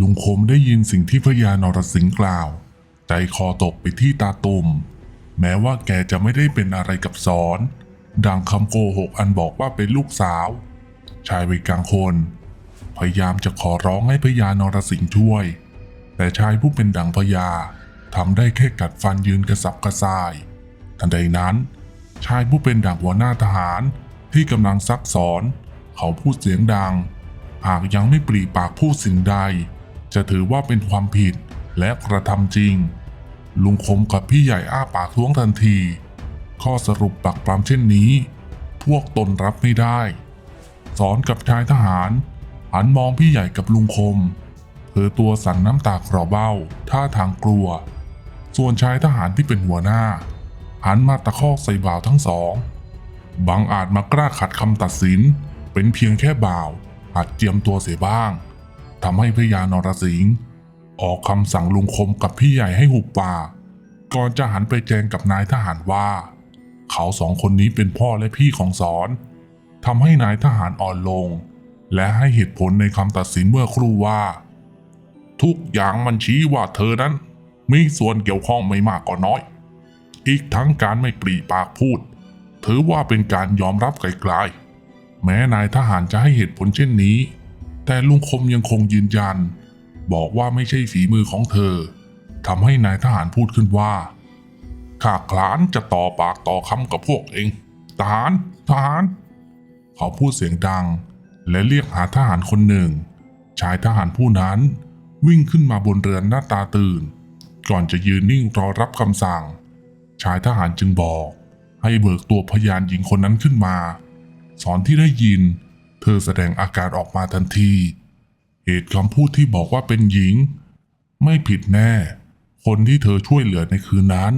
ลุงคมได้ยินสิ่งที่พญานรสิงห์กล่าว ใจคอตกไปที่ตาตุ่มแม้ว่าแกจะไม่ได้เป็นอะไรกับสอน ดังคำโกหกอันบอกว่าเป็นลูกสาว ชายวัยกลางคน พยายามจะขอร้องให้พญานรสิงห์ช่วย แต่ชายผู้เป็นดังพญาทำได้แค่กัดฟันยืนกระสับกระส่าย ทันใดนั้น ชายผู้เป็นดังหัวหน้าทหารที่กำลังซักสอน เขาพูดเสียงดัง หากยังไม่ปรีปากพูดสิ่งใด จะถือว่าเป็นความผิดและกระทำจริง ลุงคมกับพี่ใหญ่อ้าปากท้วงทันที ข้อสรุปปักปรำเช่นนี้ พวกตนรับไม่ได้ สอนกับชายทหารหันมองพี่ใหญ่กับลุงคมเผลอตัวสั่นน้ำตาคลอเบ้า ท่าทางกลัว ส่วนชายทหารที่เป็นหัวหน้า หันมาตะคอกใส่บ่าวทั้งสอง บางอาจมากล้าขัดคำตัดสิน เป็นเพียงแค่บ่าวอาจเจียมตัวเสียบ้าง ทำให้พญานรสิงห์ออกคำสั่งลุงคมกับพี่ใหญ่ให้หุบปากก่อนจะหันไปแจ้งกับนายทหารว่า เขาสองคนนี้เป็นพ่อและพี่ของสอนทำให้นายทหารอ่อนลง และให้เหตุผลในคำตัดสินเมื่อครู่ว่า ทุกอย่างมันชี้ว่าเธอนั้น มีส่วนเกี่ยวข้องไม่มากก็น้อย อีกทั้งการไม่ปรีปากพูด ถือว่าเป็นการยอมรับไกลๆแม้นายทหารจะให้เหตุผลเช่นนี้ แต่ลุงคมยังคงยืนยัน บอกว่าไม่ใช่ฝีมือของเธอทำให้นายทหารพูดขึ้นว่าข้าคลานจะต่อปากต่อคำกับพวกเองทหารทหาร เขาพูดเสียงดัง และเรียกหาทหารคนหนึ่ง ชายทหารผู้นั้นวิ่งขึ้นมาบนเรือนหน้าตาตื่น ก่อนจะยืนนิ่งรอรับคำสั่ง ชายทหารจึงบอก ให้เบิกตัวพยานหญิงคนนั้นขึ้นมา สอนที่ได้ยินเเธอแสดงอาการออกมาทันที เหตุคำพูดที่บอกว่าเป็นหญิง ไม่ผิดแน่ คนที่เธอช่วยเหลือในคืนนั้น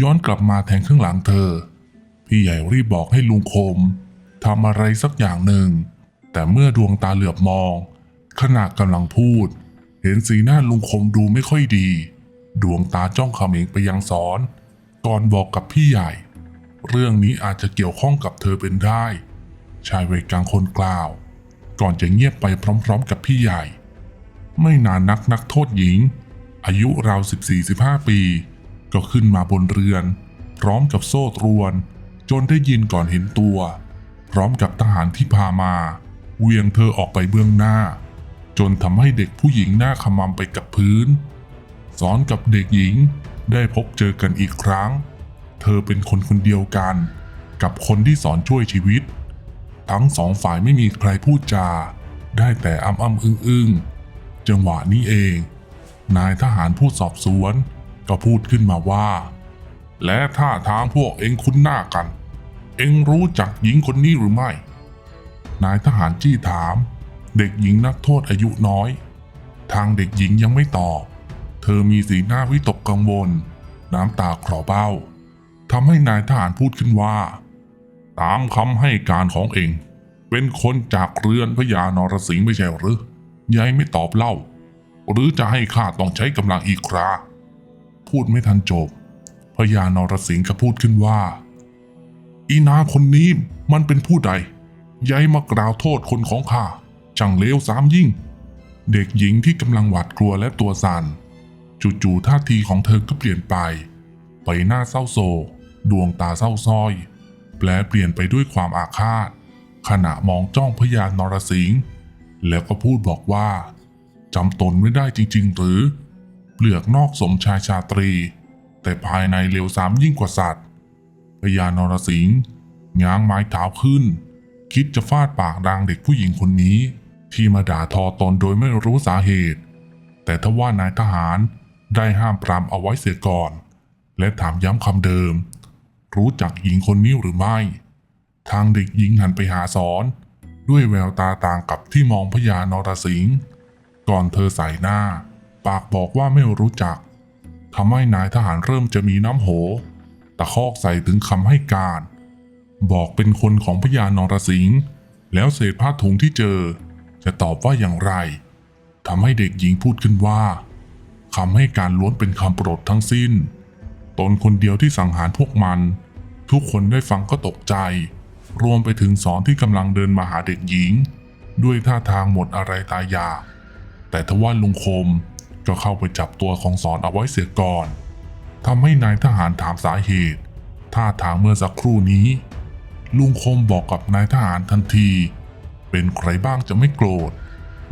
ย้อนกลับมาแทงข้างหลังเธอ พี่ใหญ่รีบบอกให้ลุงคมทำอะไรสักอย่างหนึ่ง แต่เมื่อดวงตาเหลือบมอง ขณะกำลังพูด เห็นสีหน้าลุงคมดูไม่ค่อยดี ดวงตาจ้องเขม็งไปยังสอน ก่อนบอกกับพี่ใหญ่ เรื่องนี้อาจจะเกี่ยวข้องกับเธอเป็นได้ ชายวัยกลางคนกล่าว ก่อนจะเงียบไปพร้อมๆ กับพี่ใหญ่ ไม่นานนักนักโทษหญิง อายุราว 14-15 ปี ก็ขึ้นมาบนเรือน พร้อมกับโซ่ตรวน จนได้ยินก่อนเห็นตัว พร้อมกับทหารที่พามาเวียงเธอออกไปเบื้องหน้า จนทำให้เด็กผู้หญิงหน้าขมำไปกับพื้นสอนกับเด็กหญิงได้พบเจอกันอีกครั้ง เธอเป็นคนคนเดียวกัน กับคนที่สอนช่วยชีวิต ทั้งสองฝ่ายไม่มีใครพูดจา ได้แต่อ้ำอ้ำอึ้งอึ้งจังหวะนี้เอง นายทหารผู้สอบสวนก็พูดขึ้นมาว่า และท่าทางพวกเองคุ้นหน้ากัน เองรู้จักหญิงคนนี้หรือไม่ นายทหารจี้ถาม เด็กหญิงนักโทษอายุน้อย ทางเด็กหญิงยังไม่ตอบ เธอมีสีหน้าวิตกกังวล น้ำตาคลอเบ้าทำให้นายทหารพูดขึ้นว่า ตามคำให้การของเอง เป็นคนจากเรือนพญานรสิงห์ไม่ใช่หรือยายไม่ตอบเล่า หรือจะให้ข้าต้องใช้กำลังอีกครา พูดไม่ทันจบพญานรสิงห์ก็พูดขึ้นว่า อีนาคนนี้มันเป็นผู้ใดยายมากล่าวโทษคนของข้าช่างเลวสามยิ่ง เด็กหญิงที่กำลังหวาดกลัวและตัวสัน่นจู่ๆท่าทีของเธอก็เปลี่ยนไป ไปหน้าเศร้าโศกดวงตาเศร้าซ้อย แปลเปลี่ยนไปด้วยความอาฆาต ขณะมองจ้องพญานรสิงห์แล้วก็พูดบอกว่าจำตนไม่ได้จริง ๆ หรือ เปลือกนอกสมชายชาตรี แต่ภายในเลวสามยิ่งกว่าสัตว์พญานรสิงห์ง้างไม้เท้าขึ้น คิดจะฟาดปากดังเด็กผู้หญิงคนนี้ ที่มาด่าทอตนโดยไม่รู้สาเหตุ แต่ทว่านายทหารได้ห้ามปรามเอาไว้เสียก่อน และถามย้ำคำเดิม รู้จักหญิงคนนี้หรือไม่ ทางเด็กหญิงหันไปหาสอน ด้วยแววตาต่างกับที่มองพญานรสิงห์ก่อนเธอใส่หน้า ปากบอกว่าไม่รู้จักทำให้นายทหารเริ่มจะมีน้ำโห ตะคอกใส่ถึงคำให้การ บอกเป็นคนของพญานรสิงห์แล้วเศษผ้าถุงที่เจอ จะตอบว่าอย่างไรทำให้เด็กหญิงพูดขึ้นว่าคำให้การล้วนเป็นคำโปรดทั้งสิ้น ตนคนเดียวที่สังหารพวกมัน ทุกคนได้ฟังก็ตกใจ รวมไปถึงสอนที่กำลังเดินมาหาเด็กหญิง ด้วยท่าทางหมดอะไรตายอยาก แต่ทว่าลุงคมก็เข้าไปจับตัวของสอนเอาไว้เสียก่อนทำให้นายทหารถามสาเหตุ ท่าทางเมื่อสักครู่นี้ ลุงคมบอกกับนายทหารทันที เป็นใครบ้างจะไม่โกรธ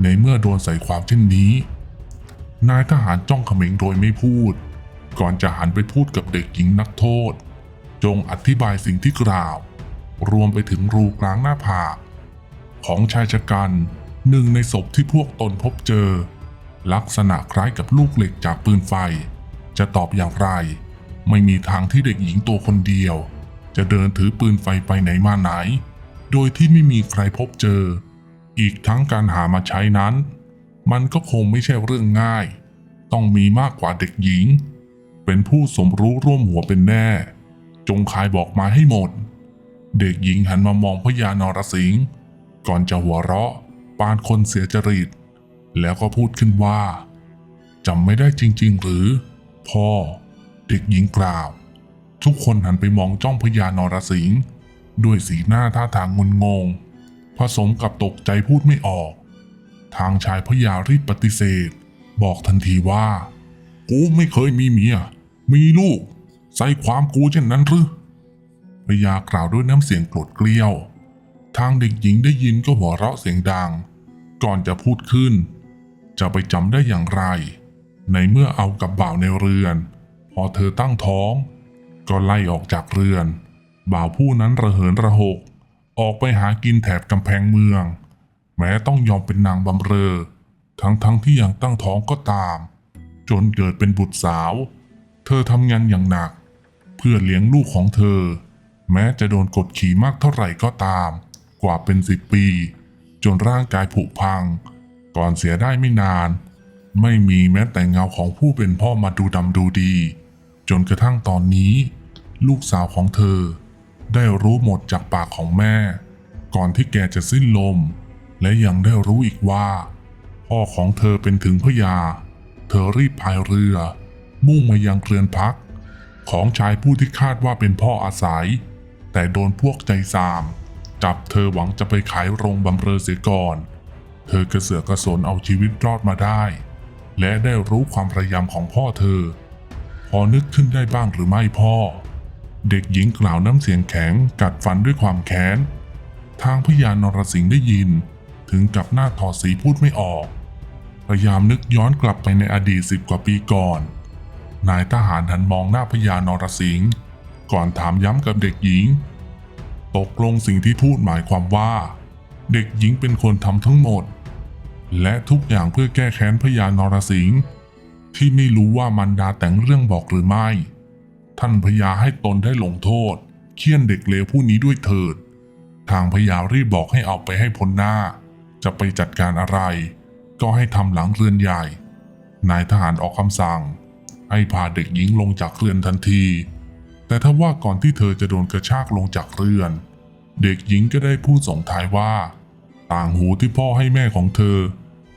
ในเมื่อโดนใส่ความเช่นนี้ นายทหารจ้องเขม็งโดยไม่พูด ก่อนจะหันไปพูดกับเด็กหญิงนักโทษ จงอธิบายสิ่งที่กล่าว รวมไปถึงรูกลางหน้าผากของชายชะกันหนึ่งในศพที่พวกตนพบเจอ ลักษณะคล้ายกับลูกเหล็กจากปืนไฟ จะตอบอย่างไร ไม่มีทางที่เด็กหญิงตัวคนเดียว จะเดินถือปืนไฟไปไหนมาไหน โดยที่ไม่มีใครพบเจอ อีกทั้งการหามาใช้นั้น มันก็คงไม่ใช่เรื่องง่าย ต้องมีมากกว่าเด็กหญิง เป็นผู้สมรู้ร่วมหัวเป็นแน่ จงคายบอกมาให้หมด เด็กหญิงหันมามองพญานรสิงห์ก่อนจะหัวเราะ ปานคนเสียจริต แล้วก็พูดขึ้นว่าจำไม่ได้จริง ๆ หรือ พ่อ เด็กหญิงกล่าว ทุกคนหันไปมองจ้องพญานรสิงห์ด้วยสีหน้าท่าทางงุนงง ผสมกับตกใจพูดไม่ออก ทางชายพญารีบปฏิเสธ บอกทันทีว่า กูไม่เคยมีเมีย มีลูก ใส่ความกูเช่นนั้นหรือพญากล่าวด้วยน้ำเสียงโกรธเกลียว ทางเด็กหญิงได้ยินก็หัวเราะเสียงดัง ก่อนจะพูดขึ้น จะไปจำได้อย่างไร ในเมื่อเอากับบ่าวในเรือน พอเธอตั้งท้อง ก็ไล่ออกจากเรือน บ่าวผู้นั้นระเหินระหก ออกไปหากินแถบกำแพงเมือง แม้ต้องยอมเป็นนางบำเรอ ทั้งๆทที่ยังตั้งท้องก็ตาม จนเกิดเป็นบุตรสาว เธอทำงานอย่างหนัก พื่อเลี้ยงลูกของเธอ แม้จะโดนกดขี่มากเท่าไหร่ก็ตาม กว่าเป็นสิบปี จนร่างกายผุพัง ก่อนเสียได้ไม่นาน ไม่มีแม้แต่เงาของผู้เป็นพ่อมาดูดำดูดี จนกระทั่งตอนนี้ ลูกสาวของเธอ ได้รู้หมดจากปากของแม่ ก่อนที่แกจะสิ้นลม และยังได้รู้อีกว่า พ่อของเธอเป็นถึงพญาเธอรีบพายเรือ มุ่งมายังเรือนพัก ของชายผู้ที่คาดว่าเป็นพ่ออาศัย แต่โดนพวกใจสาม จับเธอหวังจะไปขายโรงบำเรอเสียก่อน เธอกระเสือกกระสนเอาชีวิตรอดมาได้ และได้รู้ความพยายามของพ่อเธอ พอนึกขึ้นได้บ้างหรือไม่พ่อ เด็กหญิงกล่าวน้ำเสียงแข็งกัดฟันด้วยความแค้น ทางพญานรสิงห์ได้ยิน ถึงกับหน้าถอดสีพูดไม่ออกพยายามนึกย้อนกลับไปในอดีตสิบกว่าปีก่อน นายทหารหันมองหน้าพญานรสิงห์ก่อนถามย้ำกับเด็กหญิง ตกลงสิ่งที่พูดหมายความว่า เด็กหญิงเป็นคนทำทั้งหมด และทุกอย่างเพื่อแก้แค้นพญานรสิงห์ที่ไม่รู้ว่ามันดาแต่งเรื่องบอกหรือไม่ ท่านพญาให้ตนได้ลงโทษ เคี่ยนเด็กเลวผู้นี้ด้วยเถิด ทางพญารีบบอกให้เอาไปให้พ้นหน้า จะไปจัดการอะไร ก็ให้ทำหลังเรือนใหญ่ นายทหารออกคำสั่ง ให้พาเด็กหญิงลงจากเรือนทันที แต่ถ้าว่าก่อนที่เธอจะโดนกระชากลงจากเรือน เด็กหญิงก็ได้พูดส่งท้ายว่า ต่างหูที่พ่อให้แม่ของเธอ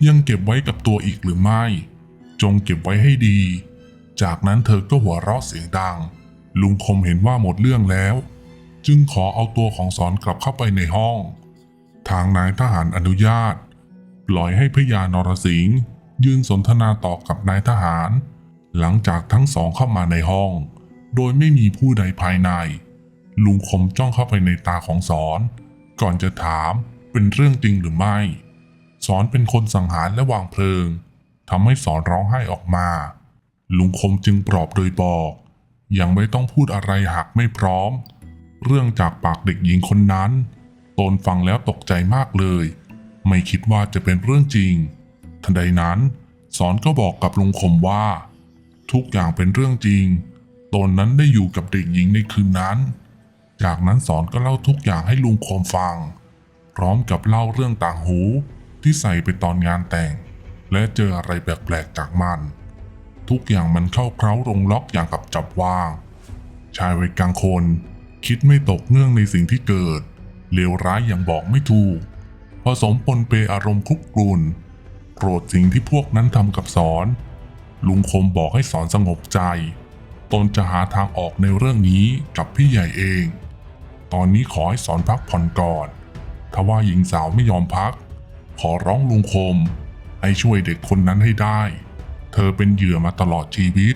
ยังเก็บไว้กับตัวอีกหรือไม่ จงเก็บไว้ให้ดี จากนั้นเธอก็หัวเราะเสียงดัง ลุงคมเห็นว่าหมดเรื่องแล้ว จึงขอเอาตัวของสอนกลับเข้าไปในห้อง ทางนายทหารอนุญาตปล่อยให้พญานรสิงห์ยืนสนทนาต่อกับนายทหาร หลังจากทั้งสองเข้ามาในห้อง โดยไม่มีผู้ใดภายใน ลุงคมจ้องเข้าไปในตาของสอน ก่อนจะถามเป็นเรื่องจริงหรือไม่ สอนเป็นคนสังหารและวางเพลิงทำให้สอนร้องไห้ออกมา ลุงคมจึงปลอบโดยบอก ยังไม่ต้องพูดอะไรหากไม่พร้อม เรื่องจากปากเด็กหญิงคนนั้น ตนฟังแล้วตกใจมากเลย ไม่คิดว่าจะเป็นเรื่องจริง ทันใดนั้น สอนก็บอกกับลุงคมว่า ทุกอย่างเป็นเรื่องจริง ตนนั้นได้อยู่กับเด็กหญิงในคืนนั้น จากนั้นสอนก็เล่าทุกอย่างให้ลุงคมฟัง พร้อมกับเล่าเรื่องต่างหูที่ใส่ไปตอนงานแต่ง และเจออะไรแปลกๆจากมัน ทุกอย่างมันเข้าเคล้าลงล็อกอย่างกับจับว่าง ชายวัยกลางคนคิดไม่ตกเนื่องในสิ่งที่เกิดเลวร้ายอย่างบอกไม่ถูก ผสมปนเปอารมณ์คุกกรุ่นโกรธสิ่งที่พวกนั้นทำกับสอน ลุงคมบอกให้สอนสงบใจ ตนจะหาทางออกในเรื่องนี้กับพี่ใหญ่เอง ตอนนี้ขอให้สอนพักผ่อนก่อนถ้าว่าหญิงสาวไม่ยอมพัก ขอร้องลุงคม ให้ช่วยเด็กคนนั้นให้ได้ เธอเป็นเหยื่อมาตลอดชีวิต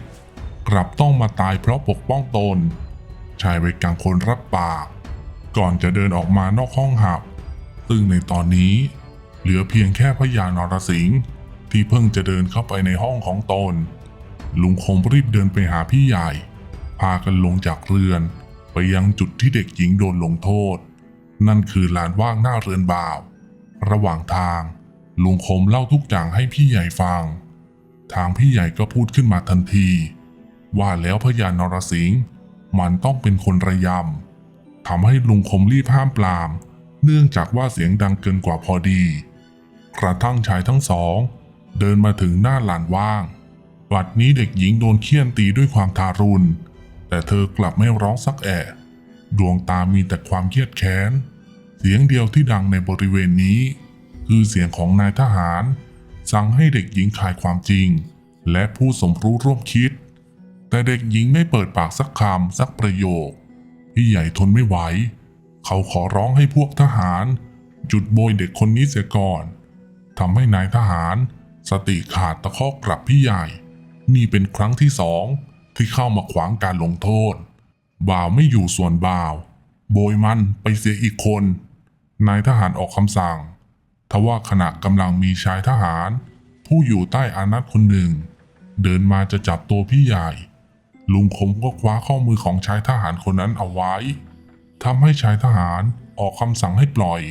กลับต้องมาตายเพราะปกป้องตน ชายวัยกลางคนรับปาก ก่อนจะเดินออกมานอกห้องหับ ซึ่งในตอนนี้เหลือเพียงแค่พญานรสิงห์ ที่เพิ่งจะเดินเข้าไปในห้องของตน ลุงคมรีบเดินไปหาพี่ใหญ่ พากันลงจากเรือน ไปยังจุดที่เด็กหญิงโดนลงโทษ นั่นคือลานว่างหน้าเรือนบ่าว ระหว่างทาง ลุงคมเล่าทุกอย่างให้พี่ใหญ่ฟัง ทางพี่ใหญ่ก็พูดขึ้นมาทันที ว่าแล้วพญานรสิงห์มันต้องเป็นคนระยำทำให้ลุงคมรีบห้ามปราม เนื่องจากว่าเสียงดังเกินกว่าพอดีกระทั่งชายทั้งสอง เดินมาถึงหน้าลานว่างวัดนี้เด็กหญิงโดนเคี่ยนตีด้วยความทารุณ แต่เธอกลับไม่ร้องสักแอะ ดวงตามีแต่ความเครียดแค้น เสียงเดียวที่ดังในบริเวณนี้ คือเสียงของนายทหาร สั่งให้เด็กหญิงขายความจริง และผู้สมรู้ร่วมคิด แต่เด็กหญิงไม่เปิดปากสักคำสักประโยค พี่ใหญ่ทนไม่ไหว เขาขอร้องให้พวกทหาร จุดโบยเด็กคนนี้เสียก่อนทำให้นายทหาร สติขาดตะคอกกลับพี่ใหญ่ นี่เป็นครั้งที่สองที่เข้ามาขวางการลงโทษ บ่าวไม่อยู่ส่วนบ่าว โบยมันไปเสียอีกคน นายทหารออกคำสั่ง ทว่าขณะกำลังมีชายทหาร ผู้อยู่ใต้อานัตคนหนึ่ง เดินมาจะจับตัวพี่ใหญ่ ลุงคมก็คว้าข้อมือของชายทหารคนนั้นเอาไว้ทำให้ชายทหารออกคำสั่งให้ปล่อย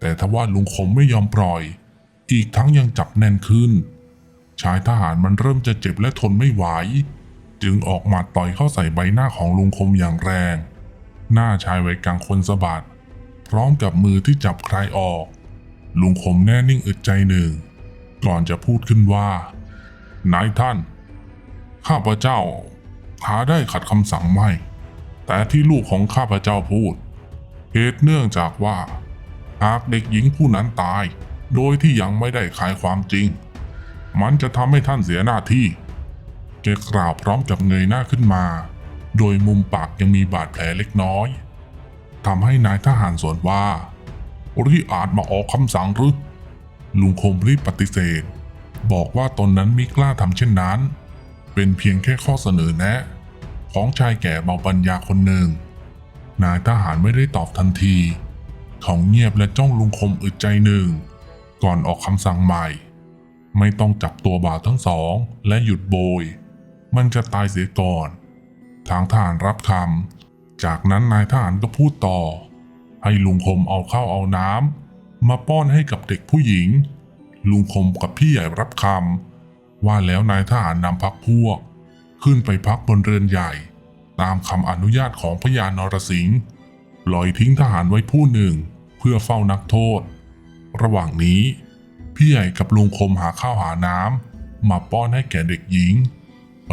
แต่ทว่าลุงคมไม่ยอมปล่อย อีกทั้งยังจับแน่นขึ้น ชายทหารมันเริ่มจะเจ็บและทนไม่ไหว จึงออกมาต่อยเข้าใส่ใบหน้าของลุงคมอย่างแรง หน้าชายวัยกลางคนสะบัด พร้อมกับมือที่จับคลายออก ลุงคมแน่นิ่งอึดใจหนึ่ง ก่อนจะพูดขึ้นว่านายท่าน ข้าพเจ้าหาได้ขัดคำสั่งไม่ แต่ที่ลูกของข้าพเจ้าพูด เหตุเนื่องจากว่า หากเด็กหญิงผู้นั้นตาย โดยที่ยังไม่ได้ขายความจริง มันจะทำให้ท่านเสียหน้าที่แกกล่าวพร้อมกับเงยหน้าขึ้นมา โดยมุมปากยังมีบาดแผลเล็กน้อยทำให้นายทหารสวนว่ารีอาจมาออกคำสั่งหรือลุงคมรีบปฏิเสธ บอกว่าตนนั้นมิกล้าทำเช่นนั้น เป็นเพียงแค่ข้อเสนอแนะ ของชายแก่เบาปัญญาคนหนึ่ง นายทหารไม่ได้ตอบทันที เขาเงียบและจ้องลุงคมอึดใจหนึ่ง ก่อนออกคำสั่งใหม่ ไม่ต้องจับตัวบ่าวทั้งสองและหยุดโบย มันจะตายเสียก่อน ทางทหารรับคำ จากนั้นนายทหารก็พูดต่อ ให้ลุงคมเอาข้าวเอาน้ำมาป้อนให้กับเด็กผู้หญิง ลุงคมกับพี่ใหญ่รับคำว่าแล้วนายทหารนำพักพวก ขึ้นไปพักบนเรือนใหญ่ ตามคำอนุญาตของพญานรสิงห์ลอยทิ้งทหารไว้ผู้หนึ่ง เพื่อเฝ้านักโทษ ระหว่างนี้พี่ใหญ่กับลุงคมหาข้าวหาน้ำมาป้อนให้แก่เด็กหญิง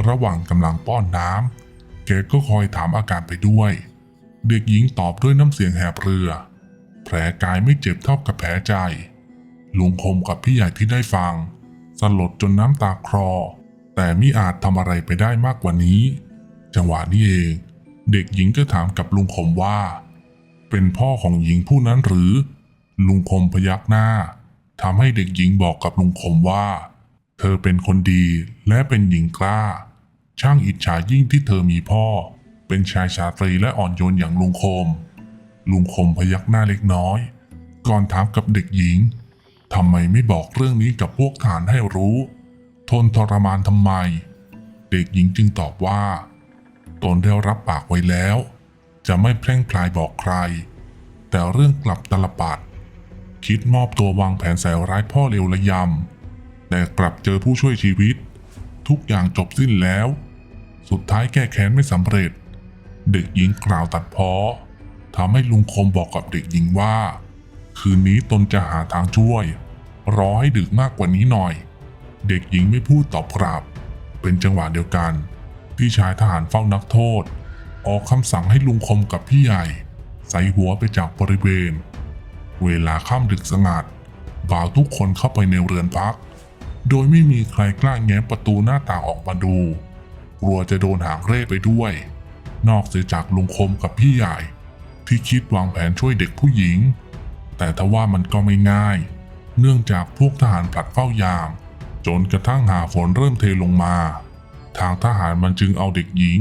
ระหว่างกำลังป้อนน้ำแกก็คอยถามอาการไปด้วย เด็กหญิงตอบด้วยน้ำเสียงแหบเรือ แผลกายไม่เจ็บเท่ากับแผลใจ ลุงคมกับพี่ใหญ่ที่ได้ฟัง สลดจนน้ำตาคลอ แต่มิอาจทำอะไรไปได้มากกว่านี้ จังหวะนี้เอง เด็กหญิงก็ถามกับลุงคมว่า เป็นพ่อของหญิงผู้นั้นหรือ ลุงคมพยักหน้าทำให้เด็กหญิงบอกกับลุงคมว่า เธอเป็นคนดีและเป็นหญิงกล้า ช่างอิจฉายิ่งที่เธอมีพ่อ เป็นชายชาตรีและอ่อนโยนอย่างลุงคม ลุงคมพยักหน้าเล็กน้อย ก่อนถามกับเด็กหญิงทำไมไม่บอกเรื่องนี้กับพวกทหารให้รู้ ทนทรมานทำไม เด็กหญิงจึงตอบว่า ตนได้รับปากไว้แล้ว จะไม่แพร่งพลายบอกใคร แต่เรื่องกลับตลปัด คิดมอบตัววางแผนใส่ร้ายพ่อเร็วระยำ แต่กลับเจอผู้ช่วยชีวิต ทุกอย่างจบสิ้นแล้ว สุดท้ายแก้แค้นไม่สำเร็จ เด็กหญิงกล่าวตัดพ้อทำให้ลุงคมบอกกับเด็กหญิงว่า คืนนี้ตนจะหาทางช่วย รอให้ดึกมากกว่านี้หน่อย เด็กหญิงไม่พูดตอบกลับ เป็นจังหวะเดียวกัน ที่ชายทหารเฝ้านักโทษ ออกคำสั่งให้ลุงคมกับพี่ใหญ่ ใส่หัวไปจากบริเวณ เวลาค่ำดึกสงัดบ่าวทุกคนเข้าไปในเรือนพัก โดยไม่มีใครกล้าแง้มประตูหน้าต่างออกมาดู กลัวจะโดนหางเร่ไปด้วย นอกเสียจากลุงคมกับพี่ใหญ่ ที่คิดวางแผนช่วยเด็กผู้หญิง แต่ทว่ามันก็ไม่ง่าย เนื่องจากพวกทหารผลัดเฝ้ายาม จนกระทั่งหาฝนเริ่มเทลงมา ทางทหารมันจึงเอาเด็กหญิง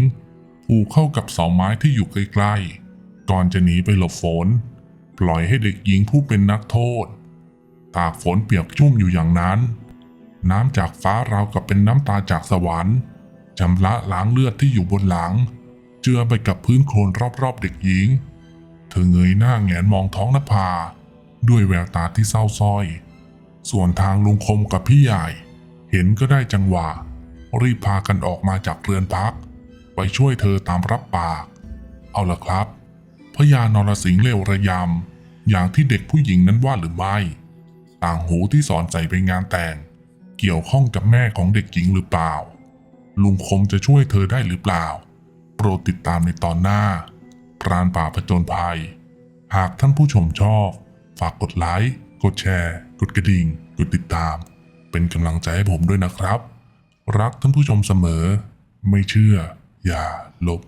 ผูกเข้ากับเสาไม้ที่อยู่ใกล้ๆก่อนจะหนีไปหลบฝน ปล่อยให้เด็กหญิงผู้เป็นนักโทษ ตากฝนเปียกชุ่มอยู่อย่างนั้น น้ำจากฟ้าราวกับเป็นน้ำตาจากสวรรค์ชำระล้างเลือดที่อยู่บนหลัง เจือไปกับพื้นโคลนรอบๆเด็กหญิง เธอเงยหน้าแงนมองท้องนภา ด้วยแววตาที่เศร้าส้อย ส่วนทางลุงคมกับพี่ใหญ่ เห็นก็ได้จังหวะ รีบพากันออกมาจากเรือนพัก ไปช่วยเธอตามรับปาก เอาละครับ พญานรสิงห์เลวระยำอย่างที่เด็กผู้หญิงนั้นว่าหรือไม่ ต่างหูที่สอนใส่ไปงานแต่ง เกี่ยวข้องกับแม่ของเด็กหญิงหรือเปล่า ลุงคมจะช่วยเธอได้หรือเปล่า โปรดติดตามในตอนหน้า พรานป่าผจญภัย หากท่านผู้ชมชอบ ฝากกดไลค์ กดแชร์ กดกระดิ่ง กดติดตาม เป็นกำลังใจให้ผมด้วยนะครับ รักท่านผู้ชมเสมอ ไม่เชื่อ อย่าลบ